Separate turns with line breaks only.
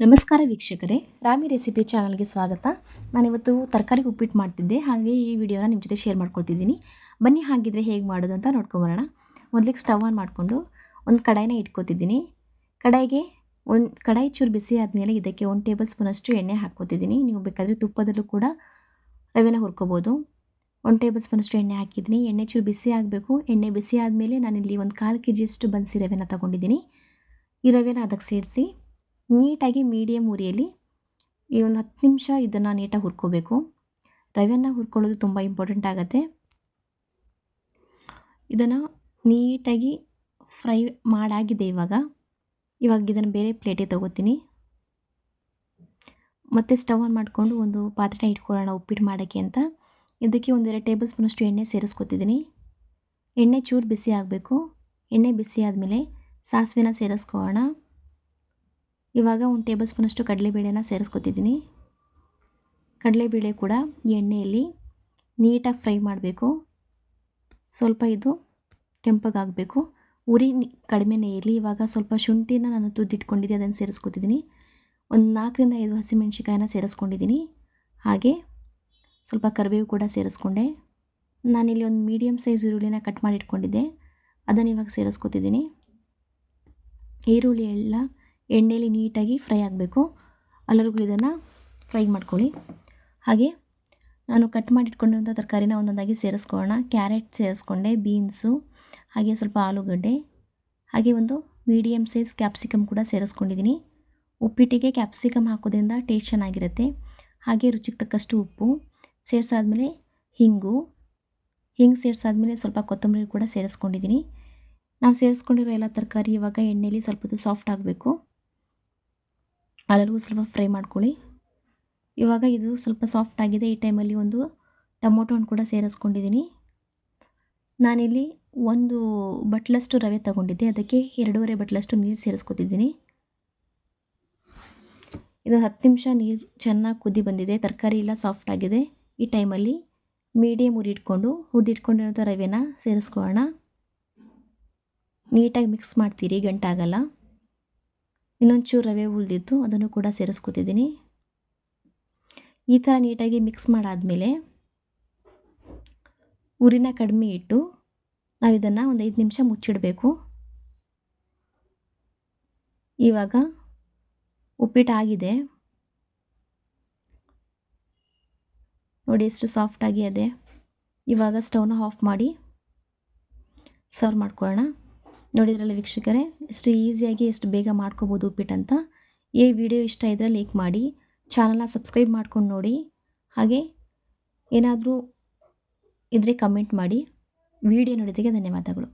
ನಮಸ್ಕಾರ ವೀಕ್ಷಕರೇ, ರಾಮಿ ರೆಸಿಪಿ ಚಾನಲ್ಗೆ ಸ್ವಾಗತ. ನಾನಿವತ್ತು ತರಕಾರಿ ಉಪ್ಪಿಟ್ಟು ಮಾಡ್ತಿದ್ದೆ ಹಾಗೆ ಈ ವಿಡಿಯೋನ ನಿಮ್ಮ ಜೊತೆ ಶೇರ್ ಮಾಡ್ಕೊಳ್ತಿದ್ದೀನಿ. ಬನ್ನಿ ಹಾಗಿದ್ರೆ ಹೇಗೆ ಮಾಡೋದು ಅಂತ ನೋಡ್ಕೊಬರೋಣ. ಮೊದಲಿಗೆ ಸ್ಟವ್ ಆನ್ ಮಾಡಿಕೊಂಡು ಒಂದು ಕಡಾಯಿನ ಇಟ್ಕೋತಿದ್ದೀನಿ. ಕಡಾಯಿಗೆ ಒಂದು, ಕಡಾಯಿ ಚೂರು ಬಿಸಿ ಆದಮೇಲೆ ಇದಕ್ಕೆ ಒಂದು ಟೇಬಲ್ ಸ್ಪೂನಷ್ಟು ಎಣ್ಣೆ ಹಾಕ್ಕೊತಿದ್ದೀನಿ. ನೀವು ಬೇಕಾದರೆ ತುಪ್ಪದಲ್ಲೂ ಕೂಡ ರವೆನ ಹುರ್ಕೋಬೋದು. ಒಂದು ಟೇಬಲ್ ಸ್ಪೂನಷ್ಟು ಎಣ್ಣೆ ಹಾಕಿದ್ದೀನಿ. ಎಣ್ಣೆ ಚೂರು ಬಿಸಿ ಆಗಬೇಕು. ಎಣ್ಣೆ ಬಿಸಿ ಆದಮೇಲೆ ನಾನಿಲ್ಲಿ ಒಂದು ಕಾಲು ಕೆ ಜಿಯಷ್ಟು ಬನ್ಸಿ ರವೆನ ತೊಗೊಂಡಿದ್ದೀನಿ. ಈ ರವೆನ ಅದಕ್ಕೆ ಸೇರಿಸಿ ನೀಟಾಗಿ ಮೀಡಿಯಮ್ ಉರಿಯಲ್ಲಿ ಈ ಒಂದು ಹತ್ತು ನಿಮಿಷ ಇದನ್ನು ನೀಟಾಗಿ ಹುರ್ಕೋಬೇಕು. ರವೆಯನ್ನು ಹುರ್ಕೊಳ್ಳೋದು ತುಂಬ ಇಂಪಾರ್ಟೆಂಟ್ ಆಗುತ್ತೆ. ಇದನ್ನು ನೀಟಾಗಿ ಫ್ರೈ ಮಾಡಾಗಿದೆ ಇವಾಗ. ಇವಾಗ ಇದನ್ನು ಬೇರೆ ಪ್ಲೇಟಿಗೆ ತೊಗೋತೀನಿ. ಮತ್ತು ಸ್ಟವ್ ಆನ್ ಮಾಡಿಕೊಂಡು ಒಂದು ಪಾತ್ರೆನ ಇಟ್ಕೊಳ್ಳೋಣ ಉಪ್ಪಿಟ್ಟು ಮಾಡೋಕ್ಕೆ ಅಂತ. ಇದಕ್ಕೆ ಒಂದೆರಡು ಟೇಬಲ್ ಸ್ಪೂನಷ್ಟು ಎಣ್ಣೆ ಸೇರಿಸ್ಕೊತಿದ್ದೀನಿ. ಎಣ್ಣೆ ಚೂರು ಬಿಸಿ ಆಗಬೇಕು. ಎಣ್ಣೆ ಬಿಸಿ ಆದಮೇಲೆ ಸಾಸಿವೆನ ಸೇರಿಸ್ಕೊಳ್ಳೋಣ. ಇವಾಗ ಒಂದು ಟೇಬಲ್ ಸ್ಪೂನಷ್ಟು ಕಡಲೆಬೇಳೆನ ಸೇರಿಸ್ಕೊತಿದ್ದೀನಿ. ಕಡಲೆಬೇಳೆ ಕೂಡ ಎಣ್ಣೆಯಲ್ಲಿ ನೀಟಾಗಿ ಫ್ರೈ ಮಾಡಬೇಕು. ಸ್ವಲ್ಪ ಇದು ಕೆಂಪಗಾಗಬೇಕು ಉರಿ ಕಡಿಮೆನೇ ಇರಲಿ ಇವಾಗ ಸ್ವಲ್ಪ ಶುಂಠಿನ ನಾನು ತುದ್ದಿಟ್ಕೊಂಡಿದ್ದೆ ಅದನ್ನು ಸೇರಿಸ್ಕೊತಿದ್ದೀನಿ. ಒಂದು ನಾಲ್ಕರಿಂದ ಐದು ಹಸಿಮೆಣ್ಸಿಕಾಯಿನ ಸೇರಿಸ್ಕೊಂಡಿದ್ದೀನಿ. ಹಾಗೆ ಸ್ವಲ್ಪ ಕರಿಬೇವು ಕೂಡ ಸೇರಿಸ್ಕೊಂಡೆ. ನಾನಿಲ್ಲಿ ಒಂದು ಮೀಡಿಯಮ್ ಸೈಜ್ ಈರುಳ್ಳಿನ ಕಟ್ ಮಾಡಿ ಇಟ್ಕೊಂಡಿದ್ದೆ ಅದನ್ನು ಇವಾಗ ಸೇರಿಸ್ಕೊತಿದ್ದೀನಿ. ಈರುಳ್ಳಿ ಎಲ್ಲ ಎಣ್ಣೆಯಲ್ಲಿ ನೀಟಾಗಿ ಫ್ರೈ ಆಗಬೇಕು. ಅಲ್ಲರಿಗೂ ಇದನ್ನು ಫ್ರೈ ಮಾಡ್ಕೊಳ್ಳಿ. ಹಾಗೆ ನಾನು ಕಟ್ ಮಾಡಿಟ್ಕೊಂಡಿರುವಂಥ ತರಕಾರಿನ ಒಂದೊಂದಾಗಿ ಸೇರಿಸ್ಕೊಳ್ಳೋಣ. ಕ್ಯಾರೆಟ್ ಸೇರಿಸ್ಕೊಂಡೆ, ಬೀನ್ಸು, ಹಾಗೆ ಸ್ವಲ್ಪ ಆಲೂಗಡ್ಡೆ, ಹಾಗೆ ಒಂದು ಮೀಡಿಯಮ್ ಸೈಜ್ ಕ್ಯಾಪ್ಸಿಕಮ್ ಕೂಡ ಸೇರಿಸ್ಕೊಂಡಿದ್ದೀನಿ. ಉಪ್ಪಿಟ್ಟಿಗೆ ಕ್ಯಾಪ್ಸಿಕಮ್ ಹಾಕೋದ್ರಿಂದ ಟೇಸ್ಟ್ ಚೆನ್ನಾಗಿರುತ್ತೆ. ಹಾಗೆ ರುಚಿಗೆ ತಕ್ಕಷ್ಟು ಉಪ್ಪು ಸೇರಿಸಾದ್ಮೇಲೆ ಹಿಂಗು, ಹಿಂಗೆ ಸೇರಿಸಾದ್ಮೇಲೆ ಸ್ವಲ್ಪ ಕೊತ್ತಂಬರಿ ಕೂಡ ಸೇರಿಸ್ಕೊಂಡಿದ್ದೀನಿ. ನಾವು ಸೇರಿಸ್ಕೊಂಡಿರೋ ಎಲ್ಲ ತರಕಾರಿ ಇವಾಗ ಎಣ್ಣೆಯಲ್ಲಿ ಸ್ವಲ್ಪ ಹೊತ್ತು ಸಾಫ್ಟ್ ಆಗಬೇಕು. ಅಲ್ಲರಿಗೂ ಸ್ವಲ್ಪ ಫ್ರೈ ಮಾಡ್ಕೊಳ್ಳಿ. ಇವಾಗ ಇದು ಸ್ವಲ್ಪ ಸಾಫ್ಟ್ ಆಗಿದೆ. ಈ ಟೈಮಲ್ಲಿ ಒಂದು ಟೊಮೊಟೊ ಹಣ್ಣು ಕೂಡ ಸೇರಿಸ್ಕೊಂಡಿದ್ದೀನಿ. ನಾನಿಲ್ಲಿ ಒಂದು ಬಟ್ಲಷ್ಟು ರವೆ ತಗೊಂಡಿದ್ದೆ. ಅದಕ್ಕೆ ಎರಡೂವರೆ ಬಟ್ಲಷ್ಟು ನೀರು ಸೇರಿಸ್ಕೊತಿದ್ದೀನಿ. ಇದು ಹತ್ತು ನಿಮಿಷ ನೀರು ಚೆನ್ನಾಗಿ ಕುದಿ ಬಂದಿದೆ. ತರಕಾರಿ ಎಲ್ಲ ಸಾಫ್ಟ್ ಆಗಿದೆ. ಈ ಟೈಮಲ್ಲಿ ಮೀಡಿಯಮ್ ಉರಿಟ್ಕೊಂಡು ಹುರಿದಿಟ್ಕೊಂಡಿರೋಂಥ ರವೆನ ಸೇರಿಸ್ಕೊಳ್ಳೋಣ. ನೀಟಾಗಿ ಮಿಕ್ಸ್ ಮಾಡ್ತೀರಿ. ಗಂಟಾಗಲ್ಲ. ಇನ್ನೊಂಚೂರು ರವೆ ಉಳಿದಿತ್ತು ಅದನ್ನು ಕೂಡ ಸೇರಿಸ್ಕೊತಿದ್ದೀನಿ. ಈ ಥರ ನೀಟಾಗಿ ಮಿಕ್ಸ್ ಮಾಡಾದಮೇಲೆ ಉರಿನ ಕಡಿಮೆ ಇಟ್ಟು ನಾವು ಇದನ್ನು ಒಂದು ಐದು ನಿಮಿಷ ಮುಚ್ಚಿಡಬೇಕು. ಇವಾಗ ಉಪ್ಪಿಟ್ಟು ಆಗಿದೆ. ನೋಡಿ ಎಷ್ಟು ಸಾಫ್ಟಾಗಿ ಅದೇ ಇವಾಗ ಸ್ಟವ್ನ ಆಫ್ ಮಾಡಿ ಸರ್ವ್ ಮಾಡ್ಕೊಳ್ಳೋಣ. ನೋಡಿದ್ರಲ್ಲ ವೀಕ್ಷಕರೇ, ಎಷ್ಟು ಈಸಿಯಾಗಿ ಎಷ್ಟು ಬೇಗ ಮಾಡ್ಕೋಬೋದು ಉಪ್ಪಿಟ್ಟು ಅಂತ. ಈ ವಿಡಿಯೋ ಇಷ್ಟ ಇದ್ದರೆ ಲೈಕ್ ಮಾಡಿ, ಚಾನಲ್ನ ಸಬ್ಸ್ಕ್ರೈಬ್ ಮಾಡ್ಕೊಂಡು ನೋಡಿ. ಹಾಗೆ ಏನಾದರೂ ಇದ್ದರೆ ಕಮೆಂಟ್ ಮಾಡಿ. ವಿಡಿಯೋ ನೋಡಿದ್ದಕ್ಕೆ ಧನ್ಯವಾದಗಳು.